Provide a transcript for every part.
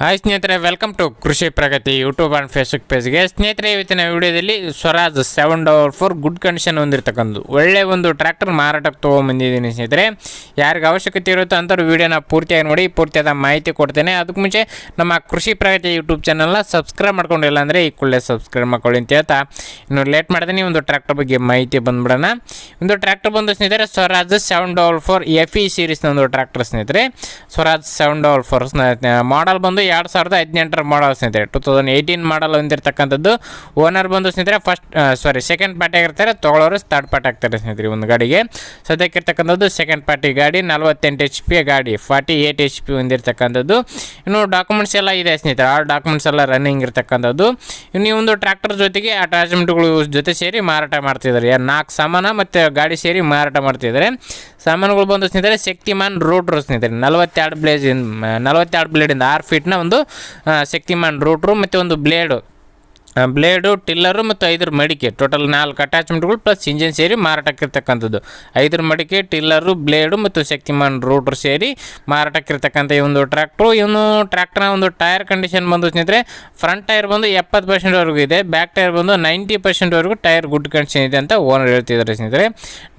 Hi ಸ್ನೇಹಿತರೆ welcome to Krishi Pragati YouTube and Facebook ಪೇಜ್ಗೆ ಸ್ನೇಹಿತರೆ, ಇವತ್ತಿನ ವಿಡಿಯೋದಲ್ಲಿ Swaraj seven double four good condition ಹೊಂದಿರತಕ್ಕಂಥದ್ದು ಒಳ್ಳೆ ಒಂದು ಟ್ರ್ಯಾಕ್ಟರ್ ಮಾರಾಟಕ್ಕೆ ತೊಗೊಂಬಂದಿದ್ದೀನಿ ಸ್ನೇಹಿತರೆ. ಯಾರಿಗೆ ಅವಶ್ಯಕತೆ ಇರುತ್ತೋ ಅಂಥವ್ರು ವಿಡಿಯೋನ ಪೂರ್ತಿಯಾಗಿ ನೋಡಿ, ಪೂರ್ತಿಯಾದ ಮಾಹಿತಿ ಕೊಡ್ತೇನೆ. ಅದಕ್ಕೆ ಮುಂಚೆ ನಮ್ಮ ಕೃಷಿ ಪ್ರಗತಿ ಯೂಟ್ಯೂಬ್ ಚಾನಲ್ನ ಸಬ್ಸ್ಕ್ರೈಬ್ ಮಾಡ್ಕೊಂಡಿಲ್ಲ ಅಂದರೆ ಈ ಕೂಡಲೇ ಸಬ್ಸ್ಕ್ರೈಬ್ ಮಾಡ್ಕೊಳ್ಳಿ ಅಂತ ಹೇಳ್ತಾ ಇನ್ನು ಲೇಟ್ ಮಾಡ್ತೀನಿ, ಒಂದು ಟ್ರ್ಯಾಕ್ಟರ್ ಬಗ್ಗೆ ಮಾಹಿತಿ ಬಂದ್ಬಿಡೋಣ. ಒಂದು ಟ್ರ್ಯಾಕ್ಟರ್ ಬಂದು ಸ್ನೇಹಿತರೆ, Swaraj seven double four F E ಸೀರೀಸ್ನ ಒಂದು ಟ್ರ್ಯಾಕ್ಟರ್ ಸ್ನೇಹಿತರೆ. Swaraj seven double four model ಬಂದು ಎರಡು ಸಾವಿರದ ಹದಿನೆಂಟರ ಮಾಡಲ್ ಸ್ನೇಹಿತರೆ. ಟೂ ತೌಸಂಡ್ ಏಯ್ಟೀನ್ ಮಾಡಲ್ ಹೊಂದಿರತಕ್ಕಂಥದ್ದು. ಓನರ್ ಬಂದು ಸ್ನೇಹಿತರೆ ಫಸ್ಟ್ ಸಾರಿ ಸೆಕೆಂಡ್ ಪಾರ್ಟಿ ಆಗಿರ್ತಾರೆ ತೊಗೊಳೋರು ಥರ್ಡ್ ಪಾರ್ಟಿ ಆಗ್ತಾರೆ ಸ್ನೇಹಿತರೆ ಒಂದು ಗಾಡಿಗೆ. ಸದ್ಯಕ್ಕಿರ್ತಕ್ಕಂಥದ್ದು ಸೆಕೆಂಡ್ ಪಾರ್ಟಿ ಗಾಡಿ, ನಲ್ವತ್ತೆಂಟು ಎಚ್ ಪಿ ಗಾಡಿ ಫಾರ್ಟಿ ಏಯ್ಟ್ ಎಚ್ ಪಿ ಹೊಂದಿರತಕ್ಕಂಥದ್ದು. ಇನ್ನು ಡಾಕ್ಯುಮೆಂಟ್ಸ್ ಎಲ್ಲ ಇದೆ ಸ್ನೇಹಿತರೆ ಆ ಡಾಕ್ಯುಮೆಂಟ್ಸ್ ಎಲ್ಲ ರನ್ನಿಂಗ್ ಇರ್ತಕ್ಕಂಥದ್ದು. ಇನ್ನು ಒಂದು ಟ್ರ್ಯಾಕ್ಟರ್ ಜೊತೆಗೆ ಅಟ್ಯಾಚ್ಮೆಂಟ್ಗಳು ಜೊತೆ ಸೇರಿ ಮಾರಾಟ ಮಾಡ್ತಿದ್ದಾರೆ. ನಾಲ್ಕು ಸಾಮಾನು ಮತ್ತು ಗಾಡಿ ಸೇರಿ ಮಾರಾಟ ಮಾಡ್ತಿದ್ದಾರೆ. ಸಾಮಾನುಗಳು ಬಂದು ಸ್ನೇಹಿತರೆ ಶಕ್ತಿಮಾನ್ ರೋಟ್ರು ಸ್ನೇಹಿತರೆ, ನಲವತ್ತೆರಡು ಬ್ಲೇಜ್ ನಲವತ್ತೆರಡು ಬ್ಲೇಡಿಂದ ಆರು ಫೀಟ್ನ ಒಂದು ಆ, ಶಕ್ತಿಮಾನ್ ರೋಟ್ರು ಮತ್ತು ಒಂದು ಬ್ಲೇಡು ಆ, ಬ್ಲೇಡು, ಟಿಲ್ಲರು ಮತ್ತು ಐದರ ಮಡಿಕೆ. ಟೋಟಲ್ ನಾಲ್ಕು ಅಟ್ಯಾಚ್ಮೆಂಟ್ಗಳು ಪ್ಲಸ್ ಇಂಜಿನ್ ಸೇರಿ ಮಾರಾಟಕ್ಕಿರ್ತಕ್ಕಂಥದ್ದು. ಐದರ ಮಡಿಕೆ, ಟಿಲ್ಲರು, ಬ್ಲೇಡು ಮತ್ತು ಶಕ್ತಿಮಾನ್ ರೂಟ್ರು ಸೇರಿ ಮಾರಾಟಕ್ಕಿರ್ತಕ್ಕಂಥ ಈ ಒಂದು ಟ್ರ್ಯಾಕ್ಟ್ರು ಇವನು ಟ್ರ್ಯಾಕ್ಟರ್ನ ಒಂದು ಟೈರ್ ಕಂಡೀಷನ್ ಬಂದು ಸ್ನೇಹಿತರೆ ಫ್ರಂಟ್ ಟೈರ್ ಬಂದು ಎಪ್ಪತ್ತು ಪರ್ಸೆಂಟ್ವರೆಗೂ ಇದೆ. ಬ್ಯಾಕ್ ಟೈರ್ ಬಂದು ನೈಂಟಿ ಪರ್ಸೆಂಟ್ವರೆಗೂ ಟೈರ್ ಗುಡ್ ಕಂಡೀಷನ್ ಇದೆ ಅಂತ ಓನರ್ ಹೇಳ್ತಿದ್ದಾರೆ ಸ್ನೇಹಿತರೆ.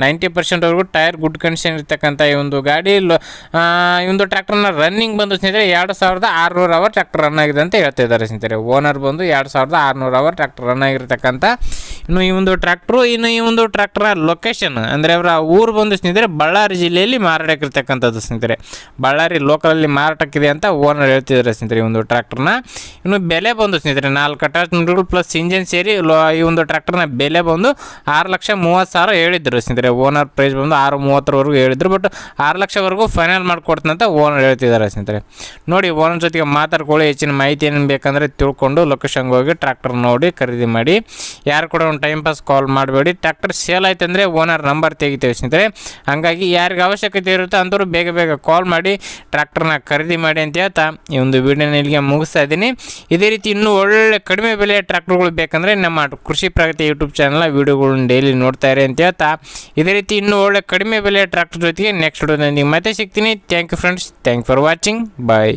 ನೈಂಟಿ ಪರ್ಸೆಂಟ್ವರೆಗೂ ಟೈರ್ ಗುಡ್ ಕಂಡೀಷನ್ ಇರ್ತಕ್ಕಂಥ ಈ ಒಂದು ಗಾಡಿ ಈ ಒಂದು ಟ್ರ್ಯಾಕ್ಟರ್ನ ರನ್ನಿಂಗ್ ಬಂದು ಸ್ನೇಹಿತರೆ, ಎರಡು ಸಾವಿರದ ಆರುನೂರು ಅವರ್ ಟ್ರ್ಯಾಕ್ಟರ್ ರನ್ ಆಗಿದೆ ಅಂತ ಹೇಳ್ತಿದ್ದಾರೆ ಸ್ನೇಹಿತರೆ. ಓನರ್ ಬಂದು ಎರಡು ಸಾವಿರದ ಆರುನೂರು ಅವರ್ ಟ್ರ್ಯಾಕ್ಟರ್ ರನ್ ಆಗಿರ್ತಕ್ಕಂಥ ಇನ್ನು ಈ ಒಂದು ಟ್ರ್ಯಾಕ್ಟ್ರು ಇನ್ನು ಈ ಒಂದು ಟ್ರ್ಯಾಕ್ಟ್ರ ಲೊಕೇಶನ್ ಅಂದರೆ ಅವರ ಊರು ಬಂದು ಸ್ನೇಹಿತರೆ ಬಳ್ಳಾರಿ ಜಿಲ್ಲೆಯಲ್ಲಿ ಮಾರಾಟಕ್ಕಿರ್ತಕ್ಕಂಥದ್ದು ಸ್ನೇಹಿತರೆ. ಬಳ್ಳಾರಿ ಲೋಕಲಲ್ಲಿ ಮಾರಾಟಕ್ಕಿದೆ ಅಂತ ಓನರ್ ಹೇಳ್ತಿದ್ದಾರೆ ಸ್ನೇಹಿತರೆ ಈ ಒಂದು ಟ್ರ್ಯಾಕ್ಟರ್ನ ಇನ್ನು ಬೆಲೆ ಬಂದು ಸ್ನೇಹಿತರೆ, ನಾಲ್ಕು ಅಟ್ಯಾಚ್ಮೆಂಟ್ಗಳು ಪ್ಲಸ್ ಇಂಜಿನ್ ಸೇರಿ ಈ ಒಂದು ಟ್ರ್ಯಾಕ್ಟರ್ನ ಬೆಲೆ ಬಂದು ಆರು ಲಕ್ಷ ಮೂವತ್ತು ಸಾವಿರ ಹೇಳಿದ್ರು ಸ್ನೇಹಿತರೆ. ಓನರ್ ಪ್ರೈಸ್ ಬಂದು ಆರು ಮೂವತ್ತರವರೆಗೂ ಹೇಳಿದ್ರು ಬಟ್ ಆರು ಲಕ್ಷವರೆಗೂ ಫೈನಲ್ ಮಾಡಿಕೊಡ್ತಂತ ಓನರ್ ಹೇಳ್ತಿದ್ದಾರೆ ಸ್ನೇಹಿತರೆ. ನೋಡಿ ಓನರ್ ಜೊತೆಗೆ ಮಾತಾಡ್ಕೊಳ್ಳಿ, ಹೆಚ್ಚಿನ ಮಾಹಿತಿ ಏನು ಬೇಕಂದರೆ ತಿಳ್ಕೊಂಡು ಲೊಕೇಶನ್ಗೆ ಹೋಗಿ ಟ್ರ್ಯಾಕ್ಟರ್ ನೋಡಿ ಖರೀದಿ ಮಾಡಿ. ಯಾರು ಕೂಡ ಒಂದು ಟೈಮ್ ಪಾಸ್ ಕಾಲ್ ಮಾಡಬೇಡಿ. ಟ್ರ್ಯಾಕ್ಟರ್ ಸೇಲ್ ಆಯ್ತು ಅಂದರೆ ಓನರ್ ನಂಬರ್ ತೆಗಿತೇವೆ ಸ್ನೇಹಿತರೆ. ಹಾಗಾಗಿ ಯಾರಿಗೆ ಅವಶ್ಯಕತೆ ಇರುತ್ತೋ ಅಂಥವ್ರು ಬೇಗ ಬೇಗ ಕಾಲ್ ಮಾಡಿ ಟ್ರ್ಯಾಕ್ಟರ್ನ ಖರೀದಿ ಮಾಡಿ ಅಂತ ಹೇಳ್ತಾ ಈ ಒಂದು ವಿಡಿಯೋನ ಇಲ್ಲಿಗೆ ಮುಗಿಸ್ತಾ ಇದ್ದೀನಿ. ಇದೇ ರೀತಿ ಇನ್ನೂ ಒಳ್ಳೆ ಕಡಿಮೆ ಬೆಲೆಯ ಟ್ರ್ಯಾಕ್ಟರ್ಗಳು ಬೇಕಂದರೆ ನಮ್ಮ ಕೃಷಿ ಪ್ರಗತಿ ಯೂಟ್ಯೂಬ್ ಚಾನಲ್ನ ವೀಡಿಯೋಗಳನ್ನ ಡೈಲಿ ನೋಡ್ತಾ ಇರಿ ಅಂತ ಹೇಳ್ತಾ. ಇದೇ ರೀತಿ ಇನ್ನೂ ಒಳ್ಳೆ ಕಡಿಮೆ ಬೆಲೆಯ ಟ್ರ್ಯಾಕ್ಟರ್ ಜೊತೆಗೆ ನೆಕ್ಸ್ಟ್ ವಿಡಿಯೋದಲ್ಲಿ ಮತ್ತೆ ಸಿಗ್ತೀನಿ. Thank you friends thank for watching bye